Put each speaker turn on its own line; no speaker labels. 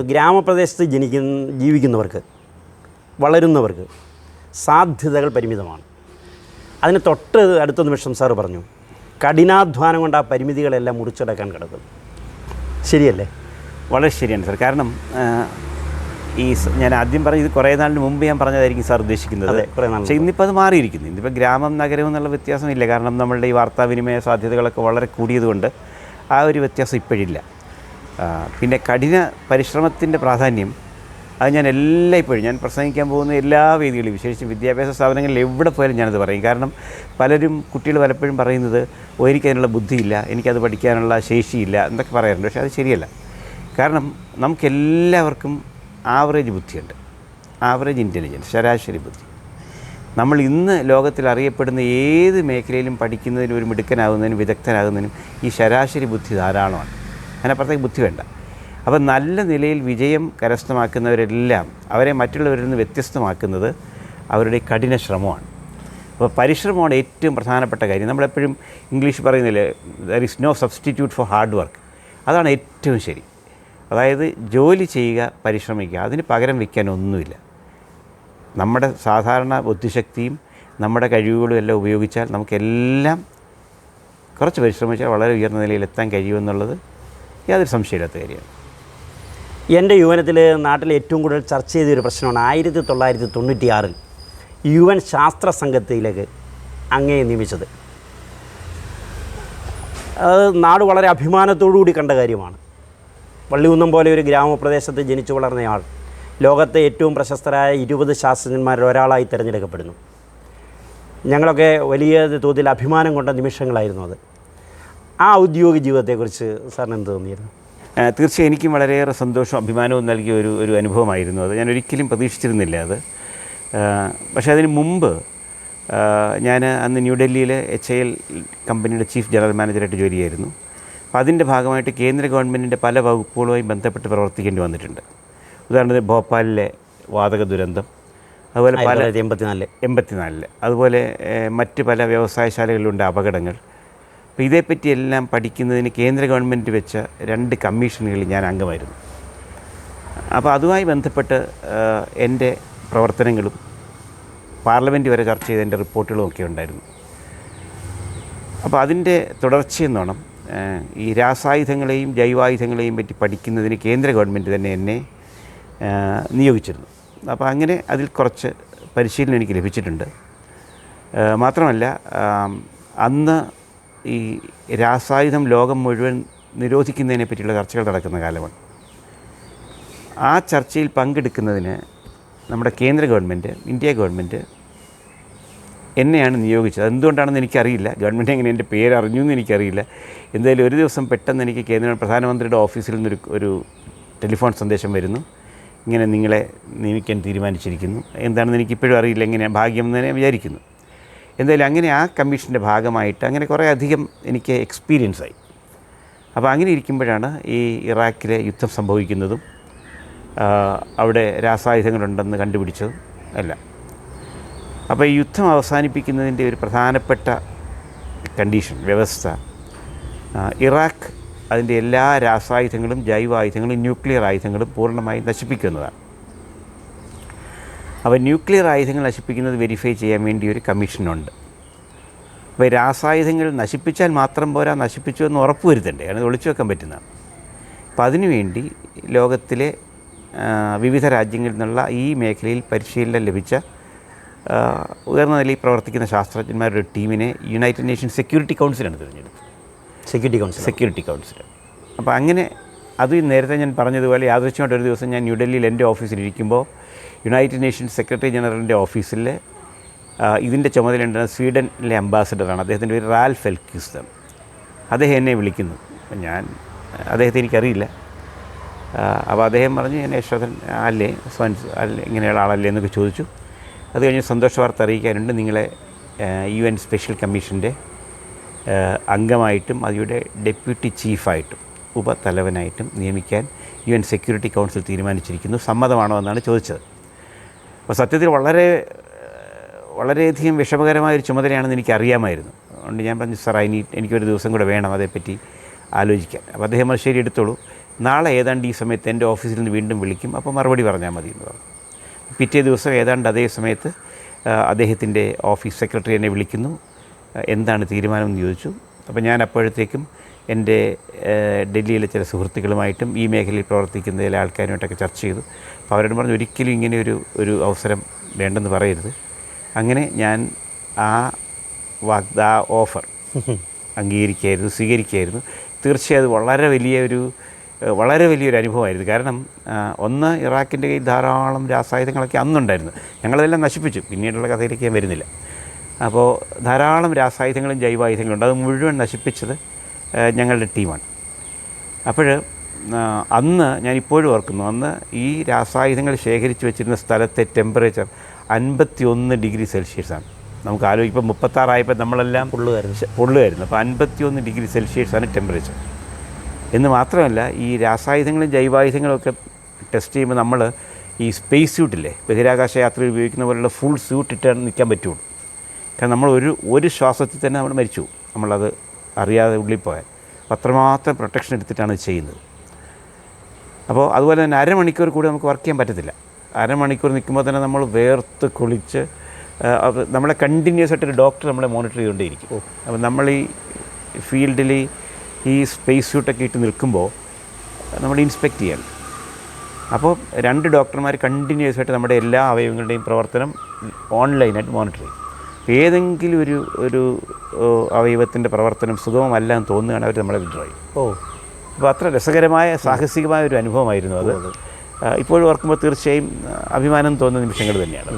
ഗ്രാമപ്രദേശത്ത് ജനിക്കുന്ന ജീവിക്കുന്നവർക്ക് വളരുന്നവർക്ക് സാധ്യതകൾ പരിമിതമാണ്. അതിന് തൊട്ട് അടുത്ത നിമിഷം സാറ് പറഞ്ഞു കഠിനാധ്വാനം കൊണ്ട് ആ പരിമിതികളെല്ലാം മുറിച്ചടക്കാൻ കിടക്കുന്നു ശരിയല്ലേ?
വളരെ ശരിയാണ് സാർ. കാരണം ഈ ഞാൻ ആദ്യം പറഞ്ഞത് കുറേ നാളിന് മുമ്പ് ഞാൻ പറഞ്ഞതായിരിക്കും സാർ ഉദ്ദേശിക്കുന്നത്.
അതെ, കുറേ നാൾ
പക്ഷേ ഇന്നിപ്പോൾ അത് മാറിയിരിക്കുന്നു. ഇന്നിപ്പോൾ ഗ്രാമം നഗരം എന്നുള്ള വ്യത്യാസമില്ല. കാരണം നമ്മളുടെ ഈ വാർത്താവിനിമയ സാധ്യതകളൊക്കെ വളരെ കൂടിയതുകൊണ്ട് ആ ഒരു വ്യത്യാസം ഇപ്പോഴില്ല. പിന്നെ കഠിന പരിശ്രമത്തിന്റെ പ്രാധാന്യം അത് ഞാൻ എല്ലായ്പ്പോഴും ഞാൻ പ്രസംഗിക്കാൻ പോകുന്ന എല്ലാ വേദികളിലും വിശേഷിച്ച് വിദ്യാഭ്യാസ സ്ഥാപനങ്ങളിൽ എവിടെ പോയാലും ഞാനത് പറയും. കാരണം പലരും കുട്ടികൾ പലപ്പോഴും പറയുന്നത് ഓ എനിക്കതിനുള്ള ബുദ്ധിയില്ല എനിക്കത് പഠിക്കാനുള്ള ശേഷിയില്ല എന്നൊക്കെ പറയാറുണ്ട്. പക്ഷേ അത് ശരിയല്ല. കാരണം നമുക്കെല്ലാവർക്കും ആവറേജ് ബുദ്ധിയുണ്ട്. ആവറേജ് ഇന്റലിജൻസ് ശരാശരി ബുദ്ധി. നമ്മൾ ഇന്ന് ലോകത്തിൽ അറിയപ്പെടുന്ന ഏത് മേഖലയിലും പഠിക്കുന്നതിനും ഒരു മിടുക്കനാകുന്നതിനും വിദഗ്ധനാകുന്നതിനും ഈ ശരാശരി ബുദ്ധി ധാരാളമാണ്. അതിനപ്പുറത്തേക്ക് ബുദ്ധി വേണ്ട. അപ്പോൾ നല്ല നിലയിൽ വിജയം കരസ്ഥമാക്കുന്നവരെല്ലാം അവരെ മറ്റുള്ളവരിൽ നിന്ന് വ്യത്യസ്തമാക്കുന്നത് അവരുടെ കഠിന ശ്രമമാണ്. അപ്പോൾ പരിശ്രമമാണ് ഏറ്റവും പ്രധാനപ്പെട്ട കാര്യം. നമ്മളെപ്പോഴും ഇംഗ്ലീഷ് പറയുന്നില്ലേ there is no substitute for hard work അതാണ് ഏറ്റവും ശരി. അതായത് ജോലി ചെയ്യുക പരിശ്രമിക്കുക അതിന് പകരം വയ്ക്കാൻ ഒന്നുമില്ല. നമ്മുടെ സാധാരണ ബുദ്ധിശക്തിയും നമ്മുടെ കഴിവുകളും എല്ലാം ഉപയോഗിച്ചാൽ നമുക്കെല്ലാം കുറച്ച് പരിശ്രമിച്ചാൽ വളരെ ഉയർന്ന നിലയിൽ എത്താൻ കഴിയുമെന്നുള്ളത് യാതൊരു സംശയമില്ലാത്ത കാര്യമാണ്.
എന്റെ യുവനത്തിൽ നാട്ടിൽ ഏറ്റവും കൂടുതൽ ചർച്ച ചെയ്തൊരു പ്രശ്നമാണ് ആയിരത്തി തൊള്ളായിരത്തി തൊണ്ണൂറ്റി ആറിൽ യു എൻ ശാസ്ത്ര സംഘത്തിലേക്ക് അങ്ങയെ നിയമിച്ചത്. അത് നാട് വളരെ കൂടി കണ്ട കാര്യമാണ്. വള്ളികുന്നം പോലെ ഒരു ഗ്രാമപ്രദേശത്ത് ജനിച്ചു വളർന്നയാൾ ലോകത്തെ ഏറ്റവും പ്രശസ്തരായ ഇരുപത് ശാസ്ത്രജ്ഞന്മാരിൽ ഒരാളായി തിരഞ്ഞെടുക്കപ്പെടുന്നു. ഞങ്ങളൊക്കെ വലിയ തോതിൽ അഭിമാനം കൊണ്ട നിമിഷങ്ങളായിരുന്നു അത്. ആ ഔദ്യോഗിക ജീവിതത്തെക്കുറിച്ച് സാറിന് എന്ത് തോന്നിയിരുന്നു
തീർച്ചയായും എനിക്കും വളരെയേറെ സന്തോഷവും അഭിമാനവും നൽകിയ ഒരു ഒരു അനുഭവമായിരുന്നു അത്. ഞാൻ ഒരിക്കലും പ്രതീക്ഷിച്ചിരുന്നില്ല അത്. പക്ഷേ അതിന് മുമ്പ് ഞാൻ അന്ന് ന്യൂഡൽഹിയിലെ എച്ച് ഐ എൽ കമ്പനിയുടെ ചീഫ് ജനറൽ മാനേജറായിട്ട് ജോലി ചെയ്യായിരുന്നു അപ്പോൾ അതിന്റെ ഭാഗമായിട്ട് കേന്ദ്ര ഗവൺമെന്റിന്റെ പല വകുപ്പുകളുമായി ബന്ധപ്പെട്ട് പ്രവർത്തിക്കേണ്ടി വന്നിട്ടുണ്ട്. ഉദാഹരണത്തിന് ഭോപ്പാലിലെ വാതക ദുരന്തം അതുപോലെ പല
എൺപത്തിനാലിൽ
എൺപത്തിനാലിൽ അതുപോലെ മറ്റ് പല വ്യവസായശാലകളിലുണ്ട് അപകടങ്ങൾ. അപ്പോൾ ഇതേപ്പറ്റി എല്ലാം പഠിക്കുന്നതിന് കേന്ദ്ര ഗവൺമെന്റ് വെച്ച രണ്ട് കമ്മീഷനുകളിൽ ഞാൻ അംഗമായിരുന്നു. അപ്പോൾ അതുമായി ബന്ധപ്പെട്ട് എന്റെ പ്രവർത്തനങ്ങളും പാർലമെന്റ് വരെ ചർച്ച ചെയ്ത എന്റെ റിപ്പോർട്ടുകളും ഒക്കെ ഉണ്ടായിരുന്നു. അപ്പോൾ അതിന്റെ തുടർച്ചയെന്നോണം ഈ രാസായുധങ്ങളെയും ജൈവായുധങ്ങളെയും പറ്റി പഠിക്കുന്നതിന് കേന്ദ്ര ഗവൺമെന്റ് തന്നെ എന്നെ നിയോഗിച്ചിരുന്നു. അപ്പോൾ അങ്ങനെ അതിൽ കുറച്ച് പരിശീലനം എനിക്ക് ലഭിച്ചിട്ടുണ്ട്. മാത്രമല്ല അന്ന് ഈ രാസായുധം ലോകം മുഴുവൻ നിരോധിക്കുന്നതിനെ പറ്റിയുള്ള ചർച്ചകൾ നടക്കുന്ന കാലമാണ്. ആ ചർച്ചയിൽ പങ്കെടുക്കുന്നതിന് നമ്മുടെ കേന്ദ്ര ഗവൺമെന്റ് ഇന്ത്യ ഗവൺമെന്റ് എന്നെയാണ് നിയോഗിച്ചത്. എന്തുകൊണ്ടാണെന്ന് എനിക്കറിയില്ല. ഗവൺമെന്റ് എങ്ങനെ എന്റെ പേര് അറിഞ്ഞു എന്ന് എനിക്കറിയില്ല. എന്തായാലും ഒരു ദിവസം പെട്ടെന്ന് എനിക്ക് കേന്ദ്ര പ്രധാനമന്ത്രിയുടെ ഓഫീസിൽ നിന്നൊരു ഒരു ടെലിഫോൺ സന്ദേശം വരുന്നു. ഇങ്ങനെ നിങ്ങളെ നിയമിക്കാൻ തീരുമാനിച്ചിരിക്കുന്നു. എന്താണെന്ന് എനിക്കിപ്പോഴും അറിയില്ല. എങ്ങനെയാണ് ഭാഗ്യം എന്ന് തന്നെ വിചാരിക്കുന്നു. എന്തായാലും അങ്ങനെ ആ കമ്മീഷന്റെ ഭാഗമായിട്ട് അങ്ങനെ കുറേ അധികം എനിക്ക് എക്സ്പീരിയൻസ് ആയി. അപ്പോൾ അങ്ങനെ ഇരിക്കുമ്പോഴാണ് ഈ ഇറാഖിലെ യുദ്ധം സംഭവിക്കുന്നതും അവിടെ രാസായുധങ്ങളുണ്ടെന്ന് കണ്ടുപിടിച്ചതും എല്ലാം. അപ്പോൾ ഈ യുദ്ധം അവസാനിപ്പിക്കുന്നതിന്റെ ഒരു പ്രധാനപ്പെട്ട കണ്ടീഷൻ വ്യവസ്ഥ ഇറാഖ് അതിന്റെ എല്ലാ രാസായുധങ്ങളും ജൈവായുധങ്ങളും ന്യൂക്ലിയർ ആയുധങ്ങളും പൂർണമായും നശിപ്പിക്കുന്നതാണ്. അപ്പോൾ ന്യൂക്ലിയർ ആയുധങ്ങൾ നശിപ്പിക്കുന്നത് വെരിഫൈ ചെയ്യാൻ വേണ്ടി ഒരു കമ്മീഷനുണ്ട്. അപ്പോൾ രാസായുധങ്ങൾ നശിപ്പിച്ചാൽ മാത്രം പോരാ നശിപ്പിച്ചു എന്ന് ഉറപ്പ് വരുത്തണ്ടേ? അത് ഒളിച്ചു വെക്കാൻ പറ്റുന്നതാണ് അപ്പോൾ അതിനുവേണ്ടി ലോകത്തിലെ വിവിധ രാജ്യങ്ങളിൽ നിന്നുള്ള ഈ മേഖലയിൽ പരിശീലനം ലഭിച്ച ഉയർന്ന നിലയിൽ പ്രവർത്തിക്കുന്ന ശാസ്ത്രജ്ഞന്മാരുടെ ഒരു ടീമിനെ യുണൈറ്റഡ് നേഷൻ സെക്യൂരിറ്റി കൗൺസിലാണ് തിരഞ്ഞെടുത്തത്.
സെക്യൂരിറ്റി കൗൺസിൽ
സെക്യൂരിറ്റി കൗൺസിൽ അപ്പോൾ അങ്ങനെ അത് നേരത്തെ ഞാൻ പറഞ്ഞതുപോലെ യാദൃശ്യമായിട്ട് ഒരു ദിവസം ഞാൻ ന്യൂഡൽഹിയിൽ എന്റെ ഓഫീസിലിരിക്കുമ്പോൾ യുണൈറ്റഡ് നേഷൻസ് സെക്രട്ടറി ജനറലിന്റെ ഓഫീസിൽ ഇതിന്റെ ചുമതലയുണ്ടായിരുന്ന സ്വീഡനിലെ അംബാസഡറാണ്. അദ്ദേഹത്തിന്റെ പേര് റാൽ എൽക്യൂസ്തം അദ്ദേഹം എന്നെ വിളിക്കുന്നു. ഞാൻ അദ്ദേഹത്തെ എനിക്കറിയില്ല. അപ്പോൾ അദ്ദേഹം പറഞ്ഞു ഞാൻ യശോധൻ അല്ലേ? സ്വൻസ് അല്ലേ ഇങ്ങനെയുള്ള ആളല്ലേ? എന്നൊക്കെ ചോദിച്ചു. അത് കഴിഞ്ഞ് സന്തോഷ വാർത്ത അറിയിക്കാനുണ്ട്. നിങ്ങളെ യു എൻ സ്പെഷ്യൽ കമ്മീഷന്റെ അംഗമായിട്ടും അതിയുടെ ഡെപ്യൂട്ടി ചീഫായിട്ടും ഉപതലവനായിട്ടും നിയമിക്കാൻ യു എൻ സെക്യൂരിറ്റി കൗൺസിൽ തീരുമാനിച്ചിരിക്കുന്നു. സമ്മതമാണോ എന്നാണ് ചോദിച്ചത്. അപ്പോൾ സത്യത്തിൽ വളരെ വളരെയധികം വിഷമകരമായ ഒരു ചുമതലയാണെന്ന് എനിക്ക് അറിയാമായിരുന്നു അതുകൊണ്ട് ഞാൻ പറഞ്ഞു സാർ അതിന് എനിക്കൊരു ദിവസം കൂടെ വേണം അതേപ്പറ്റി ആലോചിക്കാൻ. അപ്പോൾ അദ്ദേഹം അത് ശരി എടുത്തോളൂ. നാളെ ഏതാണ്ട് ഈ സമയത്ത് എന്റെ ഓഫീസിൽ നിന്ന് വീണ്ടും വിളിക്കും. അപ്പോൾ മറുപടി പറഞ്ഞാൽ മതി എന്ന് പറഞ്ഞു. പിറ്റേ ദിവസം ഏതാണ്ട് അതേ സമയത്ത് അദ്ദേഹത്തിന്റെ ഓഫീസ് സെക്രട്ടറി എന്നെ വിളിക്കുന്നു. എന്താണ് തീരുമാനം എന്ന് ചോദിച്ചു. അപ്പോൾ ഞാൻ അപ്പോഴത്തേക്കും എന്റെ ഡൽഹിയിലെ ചില സുഹൃത്തുക്കളുമായിട്ടും ഈ മേഖലയിൽ പ്രവർത്തിക്കുന്ന ചില ആൾക്കാരുമായിട്ടൊക്കെ ചർച്ച ചെയ്തു. അപ്പോൾ അവരോട് പറഞ്ഞു ഒരിക്കലും ഇങ്ങനെ ഒരു ഒരു അവസരം വേണ്ടെന്ന് പറയരുത്. അങ്ങനെ ഞാൻ ആ വാഗ്ദാ ഓഫർ അംഗീകരിക്കുകയായിരുന്നു സ്വീകരിക്കുകയായിരുന്നു തീർച്ചയായും അത് വളരെ വലിയ ഒരു വളരെ വലിയൊരു അനുഭവമായിരുന്നു. കാരണം ഒന്ന് ഇറാഖിന്റെ കയ്യിൽ ധാരാളം രാസായുധങ്ങളൊക്കെ അന്നുണ്ടായിരുന്നു. ഞങ്ങളതെല്ലാം നശിപ്പിച്ചു. പിന്നീടുള്ള കഥയിലേക്ക് ഞാൻ വരുന്നില്ല. അപ്പോൾ ധാരാളം രാസായുധങ്ങളും ജൈവായുധങ്ങളും ഉണ്ട് അത് മുഴുവൻ നശിപ്പിച്ചത് ഞങ്ങളുടെ ടീമാണ്. അപ്പോൾ അന്ന് ഞാൻ ഇപ്പോഴും ഓർക്കുന്നു അന്ന് ഈ രാസായുധങ്ങൾ ശേഖരിച്ച് വെച്ചിരുന്ന സ്ഥലത്തെ ടെമ്പറേച്ചർ അൻപത്തി ഒന്ന് ഡിഗ്രി സെൽഷ്യസാണ് നമുക്ക് ആലോചിക്കുമ്പോൾ മുപ്പത്താറായപ്പോൾ നമ്മളെല്ലാം
പൊള്ളുമായിരുന്നു.
പൊള്ളുമായിരുന്നു അപ്പോൾ അൻപത്തി ഒന്ന് ഡിഗ്രി സെൽഷ്യസാണ് ടെമ്പറേച്ചർ എന്ന് മാത്രമല്ല ഈ രാസായുധങ്ങളും ജൈവായുധങ്ങളും ഒക്കെ ടെസ്റ്റ് ചെയ്യുമ്പോൾ നമ്മൾ ഈ സ്പേസ് സ്യൂട്ടില്ലേ ബഹിരാകാശ യാത്രയിൽ ഉപയോഗിക്കുന്ന പോലുള്ള ഫുൾ സ്യൂട്ട് ഇട്ടാണ് നിൽക്കാൻ പറ്റുള്ളൂ. കാരണം നമ്മൾ ഒരു ഒരു ശ്വാസത്തിൽ തന്നെ നമ്മൾ മരിച്ചു. നമ്മളത് അറിയാതെ ഉള്ളിൽ പോയാൽ. അത്രമാത്രം പ്രൊട്ടക്ഷൻ എടുത്തിട്ടാണ് ഇത് ചെയ്യുന്നത്. അപ്പോൾ അതുപോലെ തന്നെ അരമണിക്കൂർ കൂടി നമുക്ക് വർക്ക് ചെയ്യാൻ പറ്റത്തില്ല. അരമണിക്കൂർ നിൽക്കുമ്പോൾ തന്നെ നമ്മൾ വേർത്ത് കുളിച്ച് നമ്മളെ കണ്ടിന്യൂസ് ആയിട്ടൊരു ഡോക്ടർ നമ്മളെ മോണിറ്റർ ചെയ്തുകൊണ്ടേയിരിക്കും. അപ്പോൾ നമ്മൾ ഈ ഫീൽഡിൽ ഈ സ്പേസ് സ്യൂട്ടൊക്കെ ഇട്ട് നിൽക്കുമ്പോൾ നമ്മൾ ഇൻസ്പെക്ട് ചെയ്യണം അപ്പോൾ രണ്ട് ഡോക്ടർമാർ കണ്ടിന്യൂസ് ആയിട്ട് നമ്മുടെ എല്ലാ അവയവങ്ങളുടെയും പ്രവർത്തനം ഓൺലൈനായിട്ട് മോണിറ്റർ ചെയ്യും. ഏതെങ്കിലും ഒരു ഒരു അവയവത്തിന്റെ പ്രവർത്തനം സുഗമമല്ല എന്ന് തോന്നുകയാണ് അവർ നമ്മളെ വിഡ്രോ ചെയ്യും
ഓ.
അപ്പോൾ അത്ര രസകരമായ സാഹസികമായ ഒരു അനുഭവമായിരുന്നു അത്. ഇപ്പോഴും ഓർക്കുമ്പോൾ തീർച്ചയായും അഭിമാനം തോന്നുന്ന നിമിഷങ്ങൾ തന്നെയാണ്.